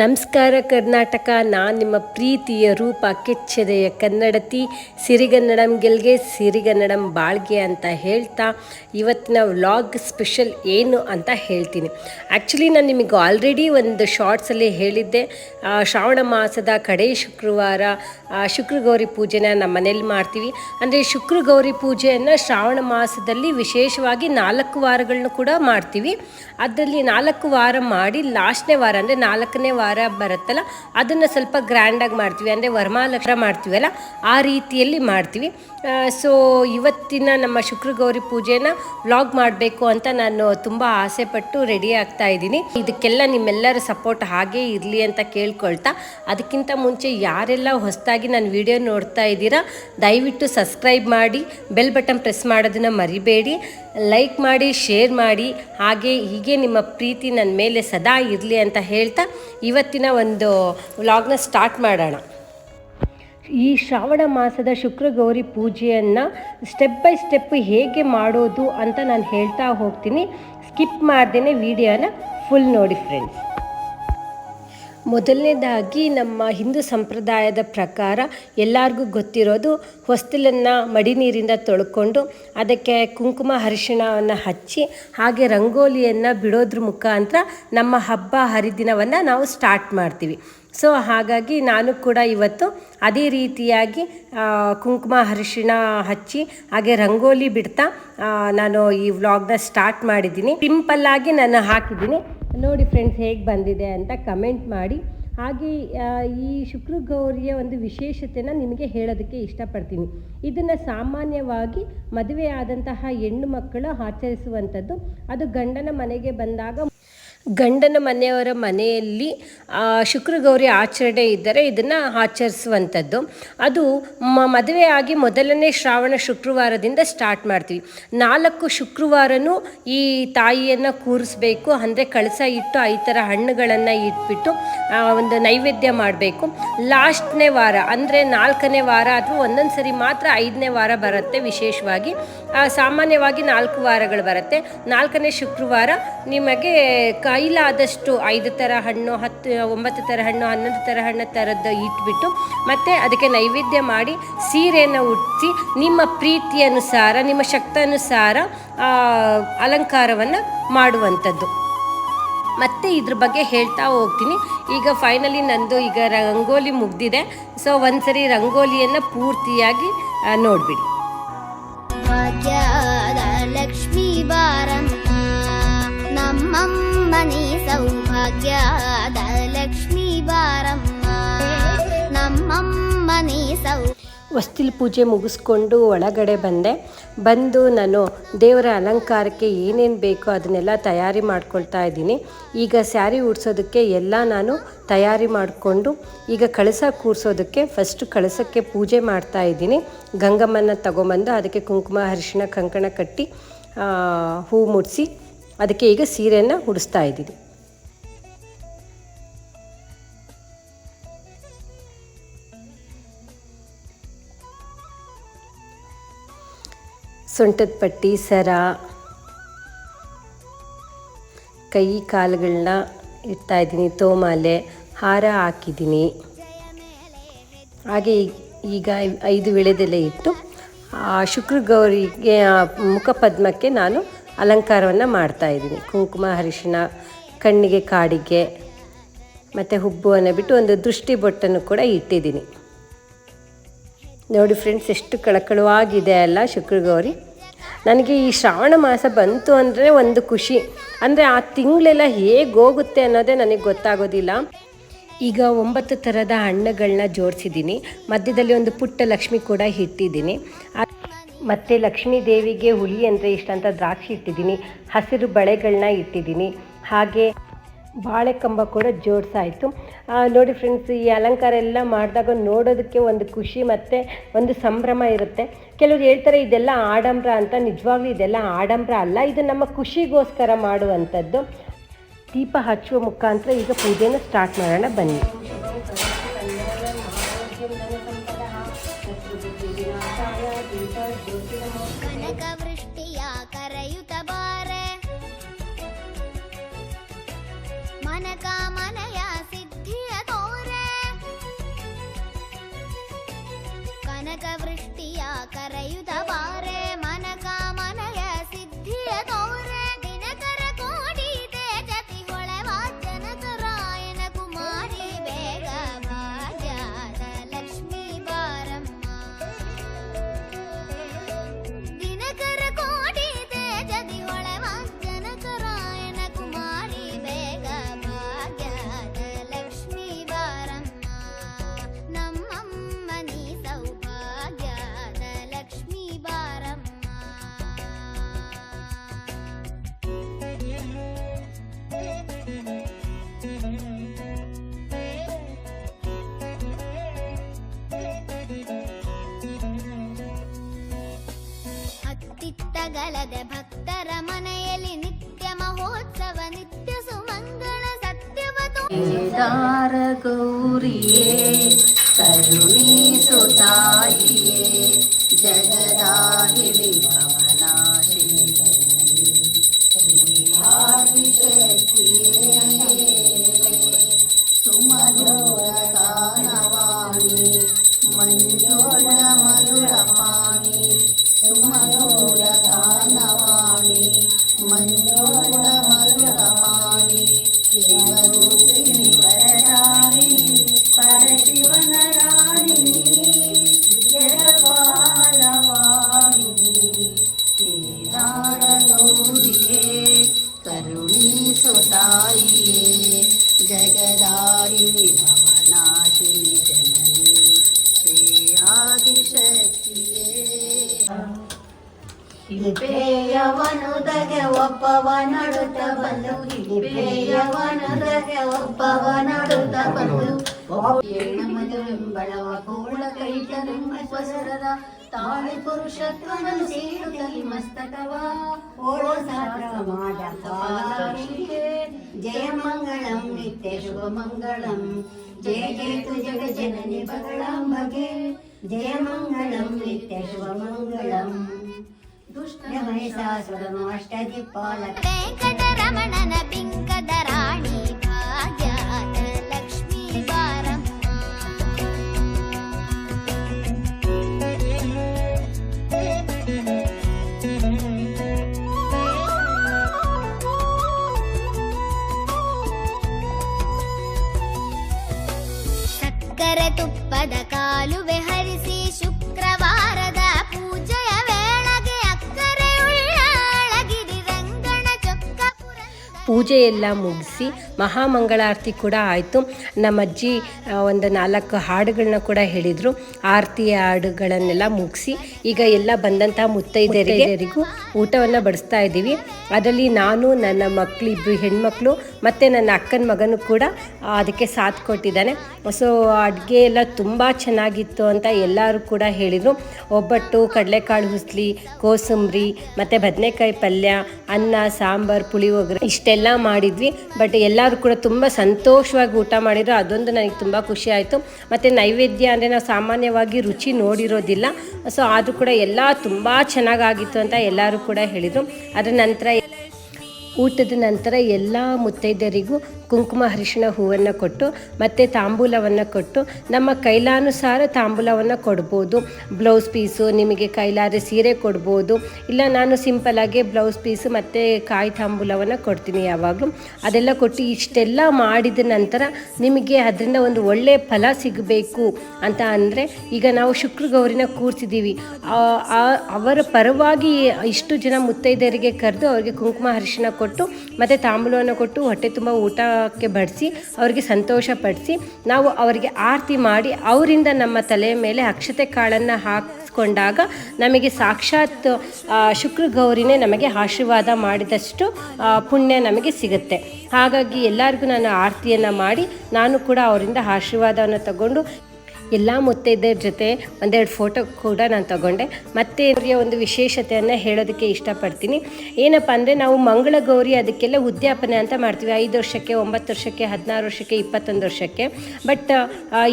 ನಮಸ್ಕಾರ ಕರ್ನಾಟಕ, ನಾನು ನಿಮ್ಮ ಪ್ರೀತಿಯ ರೂಪ ಕೆಚ್ಚದೆಯ ಕನ್ನಡತಿ, ಸಿರಿಗನ್ನಡಂ ಗೆಲ್ಗೆ ಸಿರಿಗನ್ನಡಂ ಬಾಳ್ಗೆ ಅಂತ ಹೇಳ್ತಾ ಇವತ್ತಿನ ವ್ಲಾಗ್ ಸ್ಪೆಷಲ್ ಏನು ಅಂತ ಹೇಳ್ತೀನಿ. ಆ್ಯಕ್ಚುಲಿ ನಾನು ನಿಮಗೆ ಆಲ್ರೆಡಿ ಒಂದು ಶಾರ್ಟ್ಸಲ್ಲಿ ಹೇಳಿದ್ದೆ. ಶ್ರಾವಣ ಮಾಸದ ಕಡೆ ಶುಕ್ರವಾರ ಶುಕ್ರಗೌರಿ ಪೂಜೆನ ನಮ್ಮ ಮನೇಲಿ ಮಾಡ್ತೀವಿ. ಅಂದರೆ ಶುಕ್ರಗೌರಿ ಪೂಜೆಯನ್ನು ಶ್ರಾವಣ ಮಾಸದಲ್ಲಿ ವಿಶೇಷವಾಗಿ ನಾಲ್ಕು ವಾರಗಳನ್ನು ಕೂಡ ಮಾಡ್ತೀವಿ. ಅದರಲ್ಲಿ ನಾಲ್ಕು ವಾರ ಮಾಡಿ, ಲಾಸ್ಟ್ನೇ ವಾರ ಅಂದರೆ ನಾಲ್ಕನೇ ಬರುತ್ತಲ್ಲ, ಅದನ್ನು ಸ್ವಲ್ಪ ಗ್ರ್ಯಾಂಡಾಗಿ ಮಾಡ್ತೀವಿ. ಅಂದರೆ ವರ್ಮಾಲಕ್ಷ ಮಾಡ್ತೀವಲ್ಲ, ಆ ರೀತಿಯಲ್ಲಿ ಮಾಡ್ತೀವಿ. ಸೊ ಇವತ್ತಿನ ನಮ್ಮ ಶುಕ್ರಗೌರಿ ಪೂಜೆನ ವ್ಲಾಗ್ ಮಾಡಬೇಕು ಅಂತ ನಾನು ತುಂಬ ಆಸೆ ಪಟ್ಟು ರೆಡಿ ಆಗ್ತಾ ಇದ್ದೀನಿ. ಇದಕ್ಕೆಲ್ಲ ನಿಮ್ಮೆಲ್ಲರ ಸಪೋರ್ಟ್ ಹಾಗೇ ಇರಲಿ ಅಂತ ಕೇಳ್ಕೊಳ್ತಾ, ಅದಕ್ಕಿಂತ ಮುಂಚೆ ಯಾರೆಲ್ಲ ಹೊಸದಾಗಿ ನಾನು ವಿಡಿಯೋ ನೋಡ್ತಾ ಇದ್ದೀರಾ, ದಯವಿಟ್ಟು ಸಬ್ಸ್ಕ್ರೈಬ್ ಮಾಡಿ ಬೆಲ್ ಬಟನ್ ಪ್ರೆಸ್ ಮಾಡೋದನ್ನು ಮರಿಬೇಡಿ. ಲೈಕ್ ಮಾಡಿ ಶೇರ್ ಮಾಡಿ, ಹಾಗೆ ಹೀಗೆ ನಿಮ್ಮ ಪ್ರೀತಿ ನನ್ನ ಮೇಲೆ ಸದಾ ಇರಲಿ ಅಂತ ಹೇಳ್ತಾ ಇವತ್ತಿನ ಒಂದು ವ್ಲಾಗ್ನ ಸ್ಟಾರ್ಟ್ ಮಾಡೋಣ. ಈ ಶ್ರಾವಣ ಮಾಸದ ಶುಕ್ರಗೌರಿ ಪೂಜೆಯನ್ನು ಸ್ಟೆಪ್ ಬೈ ಸ್ಟೆಪ್ ಹೇಗೆ ಮಾಡೋದು ಅಂತ ನಾನು ಹೇಳ್ತಾ ಹೋಗ್ತೀನಿ. ಸ್ಕಿಪ್ ಮಾಡ್ದೇ ವಿಡಿಯೋನ ಫುಲ್ ನೋಡಿ ಫ್ರೆಂಡ್ಸ್ ಮೊದಲನೇದಾಗಿ ನಮ್ಮ ಹಿಂದೂ ಸಂಪ್ರದಾಯದ ಪ್ರಕಾರ ಎಲ್ಲರಿಗೂ ಗೊತ್ತಿರೋದು ಹೊಸ್ತಿಲನ್ನು ಮಡಿ ನೀರಿಂದ ತೊಳ್ಕೊಂಡು ಅದಕ್ಕೆ ಕುಂಕುಮ ಅರಿಶಿಣವನ್ನು ಹಚ್ಚಿ ಹಾಗೆ ರಂಗೋಲಿಯನ್ನು ಬಿಡೋದ್ರ ಮುಖಾಂತರ ನಮ್ಮ ಹಬ್ಬ ಹರಿದಿನವನ್ನು ನಾವು ಸ್ಟಾರ್ಟ್ ಮಾಡ್ತೀವಿ. ಸೊ, ಹಾಗಾಗಿ ನಾನು ಕೂಡ ಇವತ್ತು ಅದೇ ರೀತಿಯಾಗಿ ಕುಂಕುಮ ಅರಿಶಿಣ ಹಚ್ಚಿ ಹಾಗೆ ರಂಗೋಲಿ ಬಿಡ್ತಾ ನಾನು ಈ ವ್ಲಾಗ್ನ ಸ್ಟಾರ್ಟ್ ಮಾಡಿದ್ದೀನಿ. ಸಿಂಪಲ್ಲಾಗಿ ನಾನು ಹಾಕಿದ್ದೀನಿ. ನೋಡಿ ಫ್ರೆಂಡ್ಸ್ ಹೇಗೆ ಬಂದಿದೆ ಅಂತ ಕಮೆಂಟ್ ಮಾಡಿ. ಹಾಗೆ ಈ ಶುಕ್ರ ಗೌರಿಯ ಒಂದು ವಿಶೇಷತೆನ ನಿಮಗೆ ಹೇಳೋದಕ್ಕೆ ಇಷ್ಟಪಡ್ತೀನಿ. ಇದನ್ನು ಸಾಮಾನ್ಯವಾಗಿ ಮದುವೆ ಆದಂತಹ ಹೆಣ್ಣು ಮಕ್ಕಳು ಆಚರಿಸುವಂಥದ್ದು. ಅದು ಗಂಡನ ಮನೆಗೆ ಬಂದಾಗ ಗಂಡನ ಮನೆಯವರ ಮನೆಯಲ್ಲಿ ಶುಕ್ರಗೌರಿ ಆಚರಣೆ ಇದ್ದರೆ ಇದನ್ನು ಆಚರಿಸುವಂಥದ್ದು. ಅದು ಮದುವೆ ಆಗಿ ಮೊದಲನೇ ಶ್ರಾವಣ ಶುಕ್ರವಾರದಿಂದ ಸ್ಟಾರ್ಟ್ ಮಾಡ್ತೀವಿ. ನಾಲ್ಕು ಶುಕ್ರವಾರನೂ ಈ ತಾಯಿಯನ್ನು ಕೂರಿಸ್ಬೇಕು, ಅಂದರೆ ಕಳಸ ಇಟ್ಟು ಈ ಥರ ಹಣ್ಣುಗಳನ್ನು ಇಟ್ಬಿಟ್ಟು ಒಂದು ನೈವೇದ್ಯ ಮಾಡಬೇಕು. ಲಾಸ್ಟ್ನೇ ವಾರ, ಅಂದರೆ ನಾಲ್ಕನೇ ವಾರ ಅಥವಾ ಒಂದೊಂದು ಸರಿ ಮಾತ್ರ ಐದನೇ ವಾರ ಬರುತ್ತೆ ವಿಶೇಷವಾಗಿ. ಸಾಮಾನ್ಯವಾಗಿ ನಾಲ್ಕು ವಾರಗಳು ಬರುತ್ತೆ. ನಾಲ್ಕನೇ ಶುಕ್ರವಾರ ನಿಮಗೆ ಕೈಲಾದಷ್ಟು ಐದು ಥರ ಹಣ್ಣು, ಹತ್ತು, ಒಂಬತ್ತು ಥರ ಹಣ್ಣು, ಹನ್ನೊಂದು ಥರ ಹಣ್ಣು ಥರದ್ದು ಇಟ್ಬಿಟ್ಟು ಮತ್ತು ಅದಕ್ಕೆ ನೈವೇದ್ಯ ಮಾಡಿ ಸೀರೆಯನ್ನು ಉಡಿಸಿ ನಿಮ್ಮ ಪ್ರೀತಿಯನುಸಾರ ನಿಮ್ಮ ಶಕ್ತಾನುಸಾರ ಅಲಂಕಾರವನ್ನು ಮಾಡುವಂಥದ್ದು. ಮತ್ತೆ ಇದ್ರ ಬಗ್ಗೆ ಹೇಳ್ತಾ ಹೋಗ್ತೀನಿ. ಈಗ ಫೈನಲಿ ನಂದು ಈಗ ರಂಗೋಲಿ ಮುಗ್ದಿದೆ. ಸೊ ಒಂದ್ಸರಿ ರಂಗೋಲಿಯನ್ನು ಪೂರ್ತಿಯಾಗಿ ನೋಡ್ಬಿಡಿ. ಲಕ್ಷ್ಮೀ ಬಾರಮ್ಮ ನಮ್ಮಮ್ಮನಿ ಸೌ ವಸ್ತಿಲ್ ಪೂಜೆ ಮುಗಿಸ್ಕೊಂಡು ಒಳಗಡೆ ಬಂದೆ. ಬಂದು ನಾನು ದೇವರ ಅಲಂಕಾರಕ್ಕೆ ಏನೇನು ಬೇಕೋ ಅದನ್ನೆಲ್ಲ ತಯಾರಿ ಮಾಡ್ಕೊಳ್ತಾ ಇದ್ದೀನಿ. ಈಗ ಸ್ಯಾರಿ ಉಡ್ಸೋದಕ್ಕೆ ಎಲ್ಲ ನಾನು ತಯಾರಿ ಮಾಡಿಕೊಂಡು, ಈಗ ಕಳಸ ಕೂರಿಸೋದಕ್ಕೆ ಫಸ್ಟ್ ಕಳಸಕ್ಕೆ ಪೂಜೆ ಮಾಡ್ತಾ ಇದ್ದೀನಿ. ಗಂಗಮ್ಮನ ತಗೊಂಬಂದು ಅದಕ್ಕೆ ಕುಂಕುಮ ಅರಿಶಿಣ ಕಂಕಣ ಕಟ್ಟಿ ಹೂ ಮುಡಿಸಿ ಅದಕ್ಕೆ ಈಗ ಸೀರೆಯನ್ನು ಉಡಿಸ್ತಾ ಇದ್ದೀನಿ. ಸೊಂಟದ ಪಟ್ಟಿ, ಸರ, ಕೈ ಕಾಲುಗಳನ್ನ ಇಡ್ತಾ ಇದ್ದೀನಿ, ತೋಮಾಲೆ, ಹಾರ ಹಾಕಿದ್ದೀನಿ. ಹಾಗೆ ಈಗ ಐದು ವಿಳೆದೆಲೆ ಇಟ್ಟು ಆ ಮುಖ ಮುಖಪದ್ಮಕ್ಕೆ ನಾನು ಅಲಂಕಾರವನ್ನು ಮಾಡ್ತಾ ಇದ್ದೀನಿ. ಕುಂಕುಮ ಅರಿಶಿಣ ಕಣ್ಣಿಗೆ ಕಾಡಿಗೆ, ಮತ್ತು ಹುಬ್ಬುವನ್ನು ಬಿಟ್ಟು ಒಂದು ದೃಷ್ಟಿ ಬೊಟ್ಟನ್ನು ಕೂಡ ಇಟ್ಟಿದ್ದೀನಿ. ನೋಡಿ ಫ್ರೆಂಡ್ಸ್ ಎಷ್ಟು ಕಳಕಳವಾಗಿದೆ ಅಲ್ಲ ಶುಕ್ರಗೌರಿ. ನನಗೆ ಈ ಶ್ರಾವಣ ಮಾಸ ಬಂತು ಅಂದರೆ ಒಂದು ಖುಷಿ. ಅಂದರೆ ಆ ತಿಂಗಳೆಲ್ಲ ಹೇಗೆ ಹೋಗುತ್ತೆ ಅನ್ನೋದೇ ನನಗೆ ಗೊತ್ತಾಗೋದಿಲ್ಲ. ಈಗ ಒಂಬತ್ತು ಥರದ ಹಣ್ಣುಗಳನ್ನ ಜೋಡಿಸಿದ್ದೀನಿ. ಮಧ್ಯದಲ್ಲಿ ಒಂದು ಪುಟ್ಟ ಲಕ್ಷ್ಮಿ ಕೂಡ ಇಟ್ಟಿದ್ದೀನಿ. ಮತ್ತು ಲಕ್ಷ್ಮೀ ದೇವಿಗೆ ಹುಳಿ ಅಂದರೆ ಇಷ್ಟ ಅಂತ ದ್ರಾಕ್ಷಿ ಇಟ್ಟಿದ್ದೀನಿ, ಹಸಿರು ಬಳೆಗಳನ್ನ ಇಟ್ಟಿದ್ದೀನಿ. ಹಾಗೆ ಬಾಳೆ ಕಂಬ ಕೂಡ ಜೋಡಿಸಾಯಿತು. ನೋಡಿ ಫ್ರೆಂಡ್ಸ್ ಈ ಅಲಂಕಾರ ಎಲ್ಲ ಮಾಡಿದಾಗ ನೋಡೋದಕ್ಕೆ ಒಂದು ಖುಷಿ ಮತ್ತು ಒಂದು ಸಂಭ್ರಮ ಇರುತ್ತೆ. ಕೆಲವರು ಹೇಳ್ತಾರೆ, ಇದೆಲ್ಲ ಆಡಂಬರ ಅಂತ. ನಿಜವಾಗ್ಲೂ ಇದೆಲ್ಲ ಆಡಂಬರ ಅಲ್ಲ, ಇದು ನಮ್ಮ ಖುಷಿಗೋಸ್ಕರ ಮಾಡುವಂಥದ್ದು. ದೀಪ ಹಚ್ಚುವ ಮುಖಾಂತರ ಈಗ ಪೂಜೆನ ಸ್ಟಾರ್ಟ್ ಮಾಡೋಣ, ಬನ್ನಿ. ಕನಕ ವೃಷ್ಟಿಯ ಕರೆಯುತ್ತ ಬಾರೆ ಅತ್ತಿತ್ತಗಲದೆ ಭಕ್ತರ ಮನೆಯಲ್ಲಿ ನಿತ್ಯ ಮಹೋತ್ಸವ ನಿತ್ಯ ಸುಮಂಗಳ ಸತ್ಯವತು ಕೇದಾರ ಗೌರಿಯೇ ಕರುಣೀಸು ತಾಯಿಯೇ ಹಿಪೇಯವನುದಗೆ ಒಬ್ಬವ ನಡುತ್ತ ಬಂದು ಹಿಪೇಯವನುದಗೆ ಒಬ್ಬವ ನಡುತ್ತ ಬಂದು. ಎಣ್ಣ ಕೋಳ ಕೈತನೆಂಬ ಸ್ವಸರದ, ತಾಳಿ ಪುರುಷತ್ವವನ್ನು ಸೇರುತ್ತಲಿ ಮಸ್ತಕವ. ಓಳ ಸಾತ್ರವಾದ ಪಾಲಾಕ್ಷಿಗೆ ಜಯ ಮಂಗಳಂ, ನಿತ್ಯ ಶುಭ ಮಂಗಳಂ. ಜಯ ಜಯತು ಜಗ ಜನನಿ ಬಗಳಂಬಗೆ ಜಯ ಮಂಗಳಂ, ನಿತ್ಯ ಶುಭ ಮಂಗಳಂ. ದುಷ್ಟ ಮಹಿಷಾಸುರನು ಅಷ್ಟದಿಪ್ಪಾಲ ವೆಂಕಟರಮಣನ ಬಿಂಕದ ರಾಣಿ ಪೂಜೆ ಎಲ್ಲ ಮುಗಿಸಿ ಮಹಾಮಂಗಳಾರತಿ ಕೂಡ ಆಯಿತು. ನಮ್ಮ ಅಜ್ಜಿ ಒಂದು ನಾಲ್ಕು ಹಾಡುಗಳನ್ನ ಕೂಡ ಹೇಳಿದರು. ಆರತಿ ಹಾಡುಗಳನ್ನೆಲ್ಲ ಮುಗಿಸಿ ಈಗ ಎಲ್ಲ ಬಂದಂಥ ಮುತ್ತೈದೆಯರಿಗೂ ಊಟವನ್ನು ಬಡಿಸ್ತಾ ಇದ್ದೀವಿ. ಅದರಲ್ಲಿ ನಾನು ನನ್ನ ಮಕ್ಕಳಿಬ್ಬರು ಹೆಣ್ಮಕ್ಳು ಮತ್ತು ನನ್ನ ಅಕ್ಕನ ಮಗನೂ ಕೂಡ ಅದಕ್ಕೆ ಸಾಥ್ ಕೊಟ್ಟಿದ್ದಾನೆ. ಸೊ ಅಡುಗೆ ಎಲ್ಲ ತುಂಬ ಚೆನ್ನಾಗಿತ್ತು ಅಂತ ಎಲ್ಲರೂ ಕೂಡ ಹೇಳಿದರು. ಒಬ್ಬಟ್ಟು, ಕಡಲೆಕಾಳು ಹುಸ್ಲಿ, ಕೋಸಂಬರಿ, ಮತ್ತು ಬದನೆಕಾಯಿ ಪಲ್ಯ, ಅನ್ನ, ಸಾಂಬಾರು, ಪುಳಿಯೋಗರೆ, ಇಷ್ಟೆಲ್ಲ ಮಾಡಿದ್ವಿ. ಬಟ್ ಎಲ್ಲರೂ ಕೂಡ ತುಂಬ ಸಂತೋಷವಾಗಿ ಊಟ ಮಾಡಿದರು. ಅದೊಂದು ನನಗೆ ತುಂಬ ಖುಷಿ ಆಯಿತು. ಮತ್ತು ನೈವೇದ್ಯ ಅಂದರೆ ನಾವು ಸಾಮಾನ್ಯವಾಗಿ ರುಚಿ ನೋಡಿರೋದಿಲ್ಲ. ಸೊ ಆದರೂ ಕೂಡ ಎಲ್ಲ ತುಂಬ ಚೆನ್ನಾಗಾಗಿತ್ತು ಅಂತ ಎಲ್ಲರೂ ಕೂಡ ಹೇಳಿದರು. ಅದರ ನಂತರ ಊಟದ ನಂತರ ಎಲ್ಲ ಮುತ್ತೈದೆಯರಿಗೂ ಕುಂಕುಮ ಅರಿಶಿಣ ಹೂವನ್ನು ಕೊಟ್ಟು ಮತ್ತು ತಾಂಬೂಲವನ್ನು ಕೊಟ್ಟು ನಮ್ಮ ಕೈಲಾನುಸಾರ ತಾಂಬೂಲವನ್ನು ಕೊಡ್ಬೋದು. ಬ್ಲೌಸ್ ಪೀಸು, ನಿಮಗೆ ಕೈಲಾರೆ ಸೀರೆ ಕೊಡ್ಬೋದು. ಇಲ್ಲ, ನಾನು ಸಿಂಪಲಾಗಿ ಬ್ಲೌಸ್ ಪೀಸು ಮತ್ತು ಕಾಯಿ ತಾಂಬೂಲವನ್ನು ಕೊಡ್ತೀನಿ ಯಾವಾಗಲೂ. ಅದೆಲ್ಲ ಕೊಟ್ಟು ಇಷ್ಟೆಲ್ಲ ಮಾಡಿದ ನಂತರ ನಿಮಗೆ ಅದರಿಂದ ಒಂದು ಒಳ್ಳೆಯ ಫಲ ಸಿಗಬೇಕು ಅಂತ ಅಂದರೆ ಈಗ ನಾವು ಶುಕ್ರ ಗೌರಿನ ಕೂರಿಸಿದ್ದೀವಿ ಅವರ ಪರವಾಗಿ ಇಷ್ಟು ಜನ ಮುತ್ತೈದೆಯರಿಗೆ ಕರೆದು ಅವರಿಗೆ ಕುಂಕುಮ ಅರಿಶಿಣ ಕೊಟ್ಟು ಮತ್ತು ತಾಂಬೂಲವನ್ನು ಕೊಟ್ಟು ಹೊಟ್ಟೆ ತುಂಬ ಊಟಕ್ಕೆ ಬಡಿಸಿ ಅವರಿಗೆ ಸಂತೋಷ ಪಡಿಸಿ ನಾವು ಅವರಿಗೆ ಆರತಿ ಮಾಡಿ ಅವರಿಂದ ನಮ್ಮ ತಲೆಯ ಮೇಲೆ ಅಕ್ಷತೆ ಕಾಳನ್ನು ಹಾಕಿಸ್ಕೊಂಡಾಗ ನಮಗೆ ಸಾಕ್ಷಾತ್ ಶುಕ್ರ ಗೌರಿನೇ ನಮಗೆ ಆಶೀರ್ವಾದ ಮಾಡಿದಷ್ಟು ಪುಣ್ಯ ನಮಗೆ ಸಿಗುತ್ತೆ. ಹಾಗಾಗಿ ಎಲ್ಲರಿಗೂ ನಾನು ಆರತಿಯನ್ನು ಮಾಡಿ ನಾನು ಕೂಡ ಅವರಿಂದ ಆಶೀರ್ವಾದವನ್ನು ತಗೊಂಡು ಎಲ್ಲ ಮುತ್ತೈದೆಯರ ಜೊತೆ ಒಂದೆರಡು ಫೋಟೋ ಕೂಡ ನಾನು ತಗೊಂಡೆ. ಮತ್ತೆ ಅವರಿಗೆ ಒಂದು ವಿಶೇಷತೆಯನ್ನು ಹೇಳೋದಕ್ಕೆ ಇಷ್ಟಪಡ್ತೀನಿ. ಏನಪ್ಪ ಅಂದರೆ ನಾವು ಮಂಗಳ ಗೌರಿ ಅದಕ್ಕೆಲ್ಲ ಉದ್ಯಾಪನೆ ಅಂತ ಮಾಡ್ತೀವಿ. ಐದು ವರ್ಷಕ್ಕೆ, ಒಂಬತ್ತು ವರ್ಷಕ್ಕೆ, ಹದಿನಾರು ವರ್ಷಕ್ಕೆ, ಇಪ್ಪತ್ತೊಂದು ವರ್ಷಕ್ಕೆ. ಬಟ್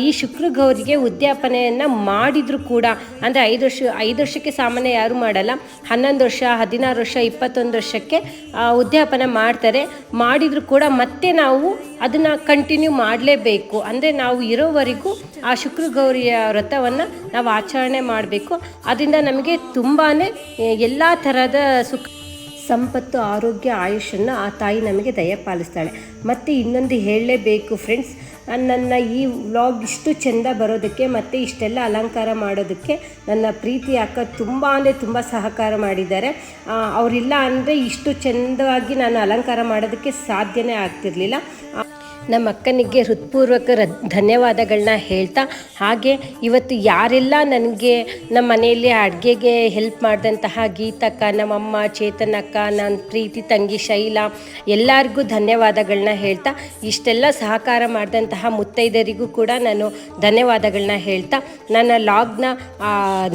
ಈ ಶುಕ್ರ ಗೌರಿಗೆ ಉದ್ಯಾಪನೆಯನ್ನು ಮಾಡಿದರೂ ಕೂಡ, ಅಂದರೆ ಐದು ವರ್ಷ, ಐದು ವರ್ಷಕ್ಕೆ ಸಾಮಾನ್ಯ ಯಾರೂ ಮಾಡಲ್ಲ. ಹನ್ನೊಂದು ವರ್ಷ, ಹದಿನಾರು ವರ್ಷ, ಇಪ್ಪತ್ತೊಂದು ವರ್ಷಕ್ಕೆ ಉದ್ಯಾಪನೆ ಉದ್ಯಾಪನ ಮಾಡ್ತಾರೆ. ಮಾಡಿದರೂ ಕೂಡ ಮತ್ತೆ ನಾವು ಅದನ್ನು ಕಂಟಿನ್ಯೂ ಮಾಡಲೇಬೇಕು. ಅಂದರೆ ನಾವು ಇರೋವರೆಗೂ ಆ ಶುಕ್ರ ಗೌರಿಯ ವ್ರತವನ್ನು ನಾವು ಆಚರಣೆ ಮಾಡಬೇಕು. ಅದರಿಂದ ನಮಗೆ ತುಂಬಾ ಎಲ್ಲ ಥರದ ಸುಖ, ಸಂಪತ್ತು, ಆರೋಗ್ಯ ಆಯುಷನ್ನು ಆ ತಾಯಿ ನಮಗೆ ದಯಪಾಲಿಸ್ತಾಳೆ ಮತ್ತು ಇನ್ನೊಂದು ಹೇಳಲೇಬೇಕು ಫ್ರೆಂಡ್ಸ್ ನನ್ನ ಈ ವ್ಲಾಗ್ ಇಷ್ಟು ಚೆಂದ ಬರೋದಕ್ಕೆ ಮತ್ತು ಇಷ್ಟೆಲ್ಲ ಅಲಂಕಾರ ಮಾಡೋದಕ್ಕೆ ನನ್ನ ಪ್ರೀತಿ ಅಕ್ಕ ತುಂಬ ಅಂದರೆ ತುಂಬ ಸಹಕಾರ ಮಾಡಿದ್ದಾರೆ. ಅವರಿಲ್ಲ ಅಂದರೆ ಇಷ್ಟು ಚೆಂದವಾಗಿ ನಾನು ಅಲಂಕಾರ ಮಾಡೋದಕ್ಕೆ ಸಾಧ್ಯನೇ ಆಗ್ತಿರಲಿಲ್ಲ. ನಮ್ಮ ಅಕ್ಕನಿಗೆ ಹೃತ್ಪೂರ್ವಕ ಧನ್ಯವಾದಗಳನ್ನ ಹೇಳ್ತಾ, ಹಾಗೆ ಇವತ್ತು ಯಾರೆಲ್ಲ ನನಗೆ ನಮ್ಮ ಮನೆಯಲ್ಲಿ ಅಡುಗೆಗೆ ಹೆಲ್ಪ್ ಮಾಡಿದಂತಹ ಗೀತಕ್ಕ ನಮ್ಮಮ್ಮ ಚೇತನಕ್ಕ ನನ್ನ ಪ್ರೀತಿ ತಂಗಿ ಶೈಲಾ, ಎಲ್ಲರಿಗೂ ಧನ್ಯವಾದಗಳನ್ನ ಹೇಳ್ತಾ, ಇಷ್ಟೆಲ್ಲ ಸಹಕಾರ ಮಾಡಿದಂತಹ ಮುತ್ತೈದರಿಗೂ ಕೂಡ ನಾನು ಧನ್ಯವಾದಗಳನ್ನ ಹೇಳ್ತಾ, ನನ್ನ ಲಾಗ್ನ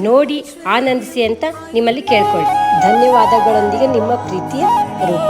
ನೋಡಿ ಆನಂದಿಸಿ ಅಂತ ನಿಮ್ಮಲ್ಲಿ ಕೇಳ್ಕೊಳ್ಳಿ ಧನ್ಯವಾದಗಳೊಂದಿಗೆ ನಿಮ್ಮ ಪ್ರೀತಿಯ ರೂಪ.